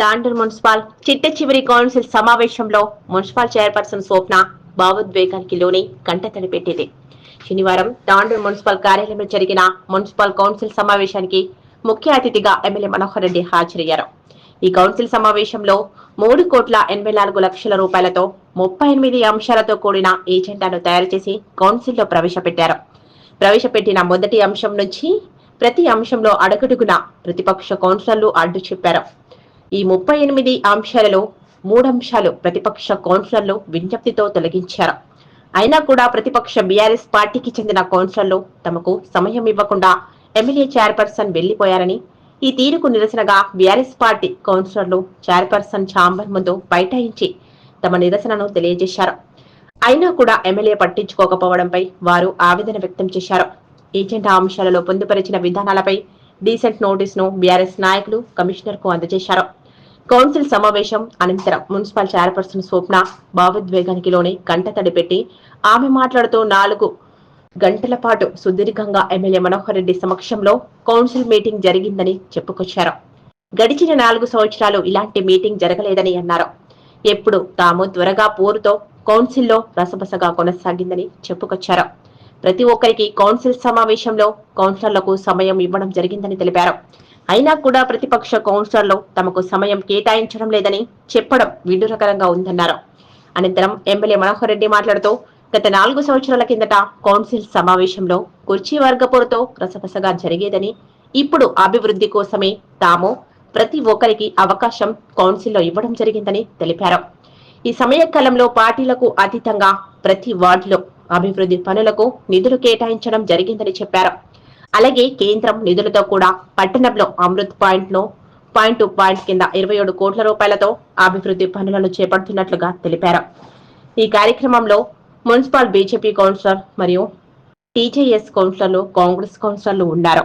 Tandur municipal చిట్ట చివరి council సమావేశంలో మున్సిపల్ చైర్పర్సన్ స్వప్న భావోద్వేగానికి లోని కంట తడిపెట్టింది. శనివారం తాండూరు మున్సిపల్ కార్యాలయంలో జరిగిన మున్సిపల్ కౌన్సిల్ సమావేశానికి ముఖ్య అతిథిగా ఎమ్మెల్యే మనోహర్ రెడ్డి హాజరయ్యారు. ఈ కౌన్సిల్ సమావేశంలో మూడు కోట్ల ఎనభై నాలుగు లక్షల రూపాయలతో ముప్పై ఎనిమిది అంశాలతో కూడిన ఏజెండాను తయారు చేసి కౌన్సిల్లో ప్రవేశపెట్టారు. ప్రవేశపెట్టిన మొదటి అంశం నుంచి ప్రతి అంశంలో అడుగడుగున ప్రతిపక్ష కౌన్సిలర్లు అడ్డు చెప్పారు. ఈ ముప్పై ఎనిమిది అంశాలలో మూడు అంశాలు ప్రతిపక్ష కౌన్సిలర్లు విజ్ఞప్తితో తొలగించారు. అయినా కూడా ప్రతిపక్ష బీఆర్ఎస్ పార్టీకి చెందిన కౌన్సిలర్లు తమకు సమయం ఇవ్వకుండా ఎమ్మెల్యే చైర్పర్సన్ వెళ్ళిపోయారని ఈ తీరుకు నిరసనగా బీఆర్ఎస్ పార్టీ కౌన్సిలర్లు చైర్పర్సన్ ఛాంబర్ ముందు బైఠాయించి తమ నిరసనను తెలియజేశారు. అయినా కూడా ఎమ్మెల్యే పట్టించుకోకపోవడంపై వారు ఆవేదన వ్యక్తం చేశారు. ఏజెండా అంశాలలో పొందుపరిచిన విధానాలపై డీసెంట్ నోటీస్ను బీఆర్ఎస్ నాయకులు కమిషనర్కు అందజేశారు. కౌన్సిల్ సమావేశం అనంతరం మున్సిపల్ చైర్పర్సన్ స్వప్న భావోద్వేగానికి లోని కంటతడి పెట్టి ఆమె మాట్లాడుతూ నాలుగు గంటల పాటు సుదీర్ఘంగా ఎమ్మెల్యే మనోహర్ రెడ్డి సమక్షంలో కౌన్సిల్ మీటింగ్ జరిగిందని చెప్పుకొచ్చారు. గడిచిన నాలుగు సంవత్సరాలు ఇలాంటి మీటింగ్ జరగలేదని అన్నారు. ఎప్పుడు తాము త్వరగా పోరుతో కౌన్సిల్లో రసబసగా కొనసాగిందని చెప్పుకొచ్చారు. ప్రతి ఒక్కరికి కౌన్సిల్ సమావేశంలో కౌన్సిలర్లకు సమయం ఇవ్వడం జరిగిందని తెలిపారు. అయినా కూడా ప్రతిపక్ష కౌన్సిలర్లు తమకు సమయం కేటాయించడం లేదని చెప్పడం విడ్డూరకరంగా ఉందన్నారు. అనంతరం ఎమ్మెల్యే మనోహర్ రెడ్డి మాట్లాడుతూ గత నాలుగు సంవత్సరాల కిందట కౌన్సిల్ సమావేశంలో కుర్చీ వర్గపోరుతో రసపసగా జరిగేదని ఇప్పుడు అభివృద్ధి కోసమే తాము ప్రతి ఒక్కరికి అవకాశం కౌన్సిల్లో ఇవ్వడం జరిగిందని తెలిపారు. ఈ సమయకాలంలో పార్టీలకు అతీతంగా ప్రతి వార్డులో అభివృద్ధి పనులకు నిధులు కేటాయించడం జరిగిందని చెప్పారు. అలాగే కేంద్రం నిధులతో కూడా పట్టణంలో అమృత్ పాయింట్ను పాయింట్ టు పాయింట్ కింద ఇరవై ఏడు కోట్ల రూపాయలతో అభివృద్ధి పనులను చేపడుతున్నట్లుగా తెలిపారు. ఈ కార్యక్రమంలో మున్సిపల్ బీజేపీ కౌన్సిలర్ మరియు టీజేఎస్ కౌన్సిలర్లు కాంగ్రెస్ కౌన్సిలర్లు ఉన్నారు.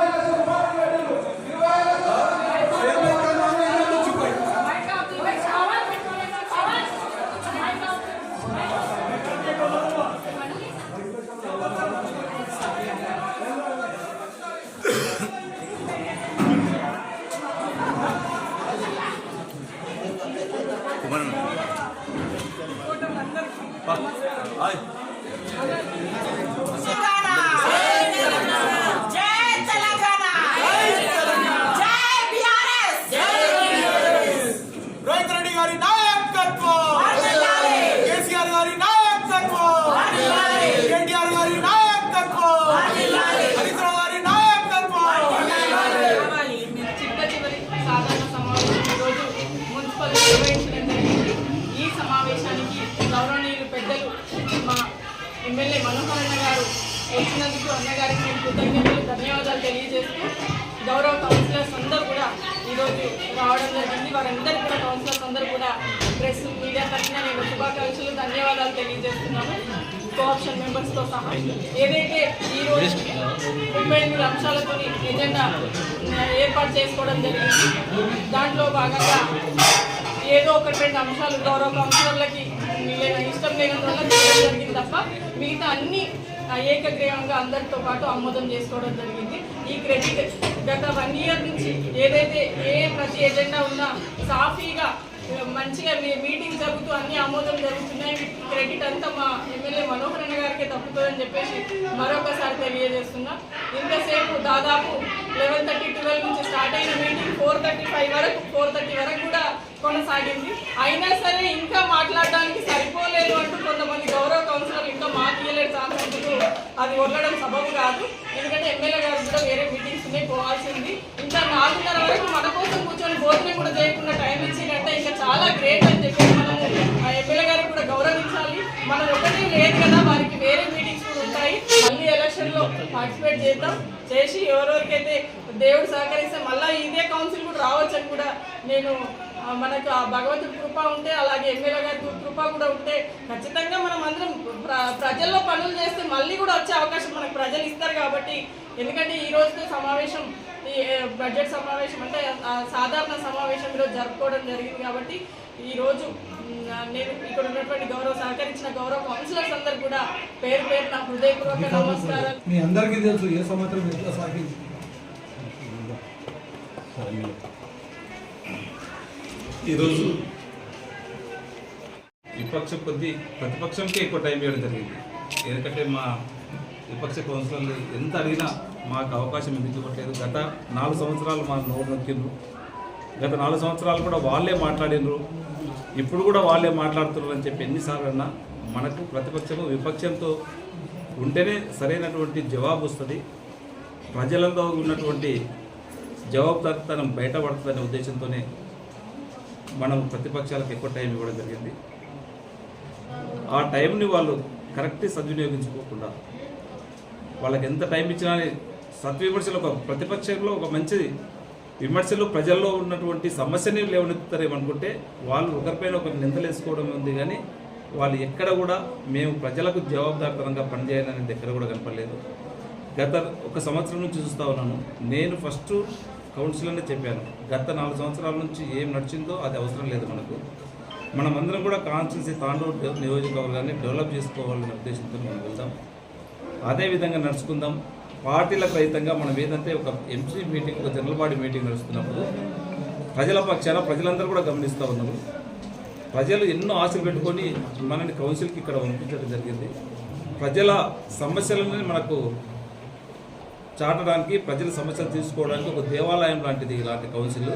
বাহ వచ్చినందుకు అన్నగారికి నేను కృతజ్ఞతలు ధన్యవాదాలు తెలియజేస్తూ గౌరవ కౌన్సిలర్స్ అందరూ కూడా ఈరోజు రావడం జరిగింది. వారందరూ కూడా కౌన్సిలర్స్ అందరూ కూడా ప్రెస్ మీడియా తరఫున నేను శుభాకాంక్షలు ధన్యవాదాలు తెలియజేస్తున్నాను. కోఆప్షన్ మెంబర్స్తో సహా. ఏదైతే ఈరోజు ముప్పై ఎనిమిది అంశాలతో ఎజెండా ఏర్పాటు చేసుకోవడం జరిగింది దాంట్లో భాగంగా ఏదో ఒకటి రెండు అంశాలు గౌరవ కౌన్సిలర్లకి ఇష్టం లేనందువల్ల జరిగింది తప్ప మిగతా అన్ని ఏకగ్రీవంగా అందరితో పాటు ఆమోదం చేసుకోవడం జరిగింది. ఈ క్రెడిట్ గత వన్ ఇయర్ నుంచి ఏదైతే ఏ ప్రతి ఎజెండా ఉన్నా సాఫీగా మంచిగా మీ మీటింగ్ జరుగుతూ అన్ని ఆమోదం జరుగుతున్నాయి. క్రెడిట్ అంతా మా ఎమ్మెల్యే మనోహర్ అన్న గారికి తప్పుతుందని చెప్పేసి మరొకసారి తెలియజేస్తున్నా. ఇంతసేపు దాదాపు లెవెన్ థర్టీ ట్వెల్వ్ నుంచి స్టార్ట్ అయిన మీటింగ్ ఫోర్ థర్టీ ఫైవ్ వరకు ఫోర్ థర్టీ వరకు కూడా కొనసాగింది. అయినా సరే ఇంకా మాట్లాడడానికి సరిపోలేదు అంటూ కొంతమంది గౌరవ కౌన్సిలర్ ఇంకా మాట్లాడలేదు సాధించుతూ అది వదలడం సబబు కాదు. ఎందుకంటే ఎమ్మెల్యే గారు కూడా వేరే మీటింగ్స్ ఉన్నాయి పోవాల్సింది. ఇంకా నాలుగున్నర వరకు మన కోసం కూర్చొని భోజనం కూడా చేయకుండా టైం ఇచ్చినట్టే ఇంకా చాలా గ్రేట్ అని చెప్పి మనము ఆ ఎమ్మెల్యే గారికి కూడా గౌరవించాలి. మనం ఒకటి లేదు కదా వారికి వేరే మీటింగ్స్ కూడా ఉంటాయి. మళ్ళీ ఎలక్షన్లో పార్టిసిపేట్ చేద్దాం. చేసి ఎవరెవరికైతే దేవుడు సహకరిస్తే మళ్ళీ ఇదే కౌన్సిల్ కూడా రావచ్చని కూడా నేను మనకు ఆ భగవంతుడి కృప ఉంటే అలాగే ఎమ్మెల్యే గారి కృప కూడా ఉంటే ఖచ్చితంగా మనం అందరం ప్ర ప్రజల్లో పనులు చేస్తే మళ్ళీ కూడా వచ్చే అవకాశం మనకు ప్రజలు ఇస్తారు కాబట్టి ఎందుకంటే ఈ రోజు సమావేశం ఈ బడ్జెట్ సమావేశం అంటే సాధారణ సమావేశం ఈరోజు జరుపుకోవడం జరిగింది కాబట్టి ఈరోజు నేను ఇక్కడ ఉన్నటువంటి గౌరవ సహకరించిన గౌరవ కౌన్సిలర్స్ అందరు కూడా పేరు పేరు నా హృదయపూర్వక నమస్కారాలు. మీ అందరికీ తెలుసు ఏ సంవత్సరం ఎట్లా సాగింది ఈరోజు విపక్ష కొద్ది ప్రతిపక్షంకే ఎక్కువ టైం ఇవ్వడం జరిగింది. ఎందుకంటే మా విపక్ష కౌన్సిలర్లు ఎంత అడిగినా మాకు అవకాశం ఎందుకు ఇవ్వట్లేదు. గత నాలుగు సంవత్సరాలు మా నోరు నొక్కిండ్రు. గత నాలుగు సంవత్సరాలు కూడా వాళ్ళే మాట్లాడినరు. ఇప్పుడు కూడా వాళ్ళే మాట్లాడుతున్నారు అని చెప్పి ఎన్నిసార్లు అన్నా మనకు ప్రతిపక్షము విపక్షంతో ఉంటేనే సరైనటువంటి జవాబు వస్తుంది. ప్రజలలో ఉన్నటువంటి జవాబుదారితనం బయటపడుతుందనే ఉద్దేశంతోనే మనం ప్రతిపక్షాలకు ఎక్కువ టైం ఇవ్వడం జరిగింది. ఆ టైంని వాళ్ళు కరెక్ట్ సద్వినియోగించుకోకుండా వాళ్ళకి ఎంత టైం ఇచ్చినా సత్విమర్శలు ఒక ప్రతిపక్షంలో ఒక మంచి విమర్శలు ప్రజల్లో ఉన్నటువంటి సమస్యని లేవనెత్తారేమనుకుంటే వాళ్ళు ఒకరిపైన ఒకరు నిందలేసుకోవడం ఉంది కానీ వాళ్ళు ఎక్కడ కూడా మేము ప్రజలకు జవాబుదారితనంగా పనిచేయాలనేది ఎక్కడ కూడా కనపడలేదు. గత ఒక సంవత్సరం నుంచి చూస్తూ ఉన్నాను. నేను ఫస్ట్ కౌన్సిలర్నే చెప్పాను. గత నాలుగు సంవత్సరాల నుంచి ఏం నడిచిందో అది అవసరం లేదు మనకు. మనమందరం కూడా కాన్స్టిట్యూన్సీ తాండూరు నియోజకవర్గాన్ని డెవలప్ చేసుకోవాలనే ఉద్దేశంతో మనం వెళ్దాం. అదేవిధంగా నడుచుకుందాం. పార్టీలకు రహితంగా మనం ఏదంటే ఒక ఎంసీ మీటింగ్ ఒక జనరల్ బాడీ మీటింగ్ నడుస్తున్నప్పుడు ప్రజల పక్షాన ప్రజలందరూ కూడా గమనిస్తూ ఉన్నారు ప్రజలు ఎన్నో ఆశలు పెట్టుకొని మనని కౌన్సిల్కి ఇక్కడ పంపించడం జరిగింది. ప్రజల సమస్యలని మనకు చాటడానికి ప్రజల సమస్యలు తీసుకోవడానికి ఒక దేవాలయం లాంటిది ఇలాంటి కౌన్సిల్.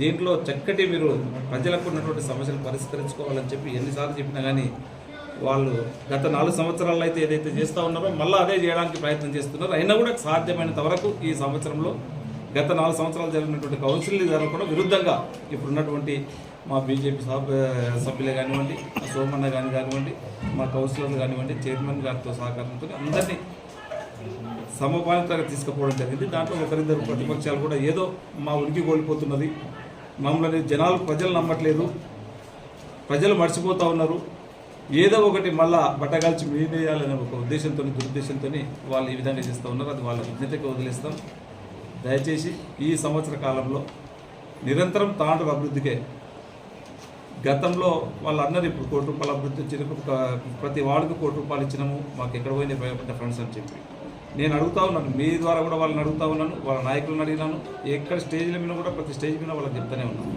దీంట్లో చక్కటి మీరు ప్రజలకు ఉన్నటువంటి సమస్యలు పరిష్కరించుకోవాలని చెప్పి ఎన్నిసార్లు చెప్పినా కానీ వాళ్ళు గత నాలుగు సంవత్సరాల్లో అయితే ఏదైతే చేస్తూ ఉన్నారో మళ్ళీ అదే చేయడానికి ప్రయత్నం చేస్తున్నారు. అయినా కూడా సాధ్యమైనంత వరకు ఈ సంవత్సరంలో గత నాలుగు సంవత్సరాలు జరిగినటువంటి కౌన్సిల్ జరగకుండా విరుద్ధంగా ఇప్పుడు ఉన్నటువంటి మా బీజేపీ సభ్యులే కానివ్వండి మా సోమన్న కానీ కానివ్వండి మా కౌన్సిలర్లు కానివ్వండి చైర్మన్ గారితో సహకారంతో అందరినీ సమపాలితంగా తీసుకుపోవడం జరిగింది. దాంట్లో ఒకరిద్దరు ప్రతిపక్షాలు కూడా ఏదో మా ఉనికి కోల్పోతున్నది. మమ్మల్ని జనాలు ప్రజలు నమ్మట్లేదు. ప్రజలు మర్చిపోతూ ఉన్నారు. ఏదో ఒకటి మళ్ళా బట్టగాల్చి మీదేయాలనే ఒక ఉద్దేశంతో దురుద్దేశంతో వాళ్ళు ఈ విధంగా చేస్తూ ఉన్నారు. అది వాళ్ళ విజ్ఞతకి వదిలేస్తాం. దయచేసి ఈ సంవత్సర కాలంలో నిరంతరం తాండూరు అభివృద్ధికే గతంలో వాళ్ళు అన్నారు ఇప్పుడు కోటి రూపాయల అభివృద్ధి వచ్చినప్పుడు ప్రతి వార్డుకు కోటి రూపాయలు ఇచ్చినాము. మాకు ఎక్కడ పోయినాయి? భయపడ్డ ఫ్రెండ్స్ అని చెప్పి. నేను అడుగుతా ఉన్నాను. మీ ద్వారా కూడా వాళ్ళని అడుగుతా ఉన్నాను. వాళ్ళ నాయకులను అడిగినాను. ఎక్కడ స్టేజ్ల మీద కూడా ప్రతి స్టేజ్ మీద వాళ్ళకి చెప్తానే ఉన్నాను.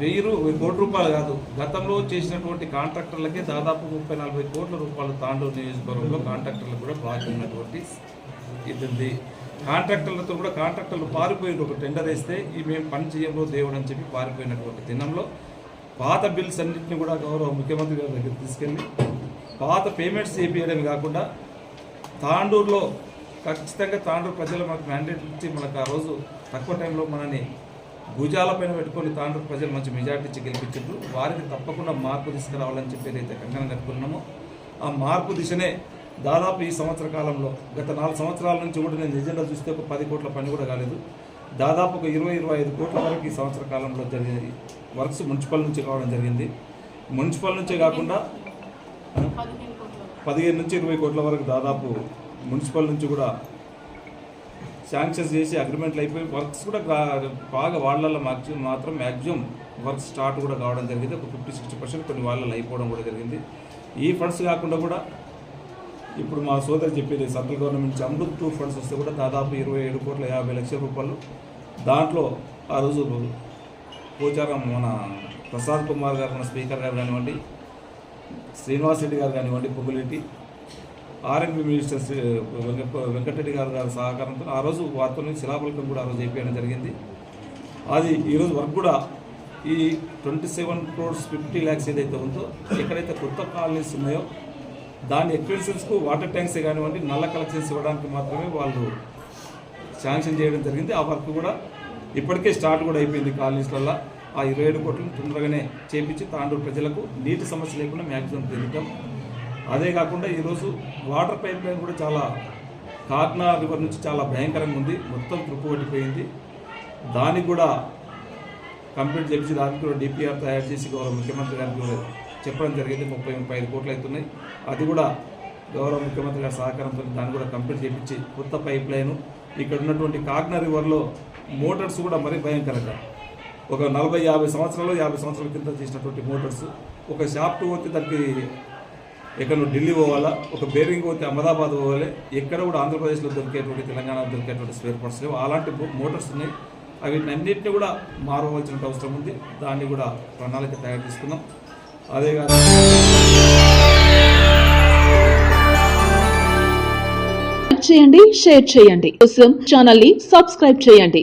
వెయ్యి కోటి రూపాయలు కాదు. గతంలో చేసినటువంటి కాంట్రాక్టర్లకే దాదాపు ముప్పై నలభై కోట్ల రూపాయలు తాండూరు నియోజకవర్గంలో కాంట్రాక్టర్లకు కూడా బాకీ ఉన్నటువంటి ఇది ఉంది కాంట్రాక్టర్లతో కూడా కాంట్రాక్టర్లు పారిపోయిన ఒక టెండర్ వేస్తే ఈ మేము పని చేయము దేవుడు అని చెప్పి పారిపోయినటువంటి దినంలో పాత బిల్స్ అన్నింటినీ కూడా గౌరవ ముఖ్యమంత్రి గారి దగ్గర తీసుకెళ్ళి పాత పేమెంట్స్ చేపించడమే కాకుండా తాండూరులో ఖచ్చితంగా తాండూరు ప్రజలు మనకు మ్యాండేట్ ఇచ్చి మనకు ఆ రోజు తక్కువ టైంలో మనని భుజాలపైన పెట్టుకొని తాండూరు ప్రజలు మంచి మెజార్టీ ఇచ్చి గెలిపించారు వారికి తప్పకుండా మార్పు తీసుకురావాలని చెప్పి ఏదైతే కంకణం కట్టుకున్నామో ఆ మార్పు దిశనే దాదాపు ఈ సంవత్సర కాలంలో గత నాలుగు సంవత్సరాల నుంచి కూడా నేను ఎజెండా చూస్తే ఒక పది కోట్ల పని కూడా కాలేదు. దాదాపు ఒక ఇరవై ఇరవై ఐదు కోట్ల వరకు ఈ సంవత్సర కాలంలో జరిగింది. వర్క్స్ మున్సిపల్ నుంచి కావడం జరిగింది. మున్సిపల్ నుంచే కాకుండా పదిహేను నుంచి ఇరవై కోట్ల వరకు దాదాపు మున్సిపల్ నుంచి కూడా శాంక్షన్స్ చేసి అగ్రిమెంట్లు అయిపోయి వర్క్స్ కూడా బాగా వాళ్ళల్లో మ్యాక్సిమం మాత్రం మ్యాక్సిమం వర్క్ స్టార్ట్ కూడా కావడం జరిగింది. ఒక ఫిఫ్టీ సిక్స్టీ పర్సెంట్ కొన్ని వాళ్ళలో అయిపోవడం కూడా జరిగింది. ఈ ఫండ్స్ కాకుండా కూడా ఇప్పుడు మా సోదరు చెప్పేది సెంట్రల్ గవర్నమెంట్ నుంచి అమృత్ టూ ఫండ్స్ వస్తే కూడా దాదాపు ఇరవై ఏడు కోట్ల యాభై లక్షల రూపాయలు. దాంట్లో ఆ రోజు పోచారం మన ప్రసాద్ కుమార్ గారు మన స్పీకర్ గారు కానివ్వండి శ్రీనివాస్ రెడ్డి గారు కానివ్వండి పొగులెట్టి ఆర్ఎన్బి మినిస్టర్ వెంకటరెడ్డి గారు గారి సహకారంతో ఆ రోజు వార్తలను శిలాఫలకం కూడా ఆ రోజు అయిపోయడం జరిగింది. అది ఈరోజు వర్క్ కూడా ఈ twenty seven crores fifty lakhs ఏదైతే ఉందో ఎక్కడైతే కొత్త కాలనీస్ ఉన్నాయో దాని ఎక్స్పెన్షన్స్కు వాటర్ ట్యాంక్స్ కానివ్వండి నల్ల కలెక్షన్స్ ఇవ్వడానికి మాత్రమే వాళ్ళు శాంక్షన్ చేయడం జరిగింది. ఆ వర్క్ కూడా ఇప్పటికే స్టార్ట్ కూడా అయిపోయింది కాలనీస్లల్లో. ఆ ఇరవై ఏడు కోట్లను తొందరగానే చేపించి తాండూరు ప్రజలకు నీటి సమస్య లేకుండా మ్యాక్సిమం పెరుగుతాం. అదే కాకుండా ఈరోజు వాటర్ పైప్ లైన్ కూడా చాలా కాకినా రివర్ నుంచి చాలా భయంకరంగా ఉంది. మొత్తం తృప్పు పట్టిపోయింది. దానికి కూడా కంప్లీట్ చేసి దానికి కూడా డిపిఆర్ తయారు చేసి గౌరవ ముఖ్యమంత్రి గారికి కూడా చెప్పడం జరిగింది. ముప్పై ముప్పై ఐదు కోట్లు అవుతున్నాయి. అది కూడా గౌరవ ముఖ్యమంత్రి గారి సహకారంతో దాన్ని కూడా కంప్లీట్ చేయించి కొత్త పైప్ లైను. ఇక్కడ ఉన్నటువంటి కాగ్నా రివర్లో మోటార్స్ కూడా మరీ భయంకరంగా ఒక నలభై యాభై సంవత్సరాలు యాభై సంవత్సరాల కింద చేసినటువంటి మోటార్స్ ఒక షాప్ పోతే దానికి ఎక్కడ నువ్వు ఢిల్లీ పోవాలా? ఒక బేరింగ్ పోతే అహ్మదాబాద్ పోవాలి. ఎక్కడ కూడా ఆంధ్రప్రదేశ్లో దొరికేటువంటి తెలంగాణలో దొరికేటువంటి స్పేర్ పార్ట్స్ లేవు. అలాంటి మోటార్స్ ఉన్నాయి. వీటిని అన్నింటినీ కూడా మారవలసిన అవసరం ఉంది. దాన్ని కూడా ప్రణాళిక తయారు చేసుకున్నాం అదే కాదు చేయండి షేర్ చేయండి. కోసం ఛానల్ని సబ్స్క్రైబ్ చేయండి.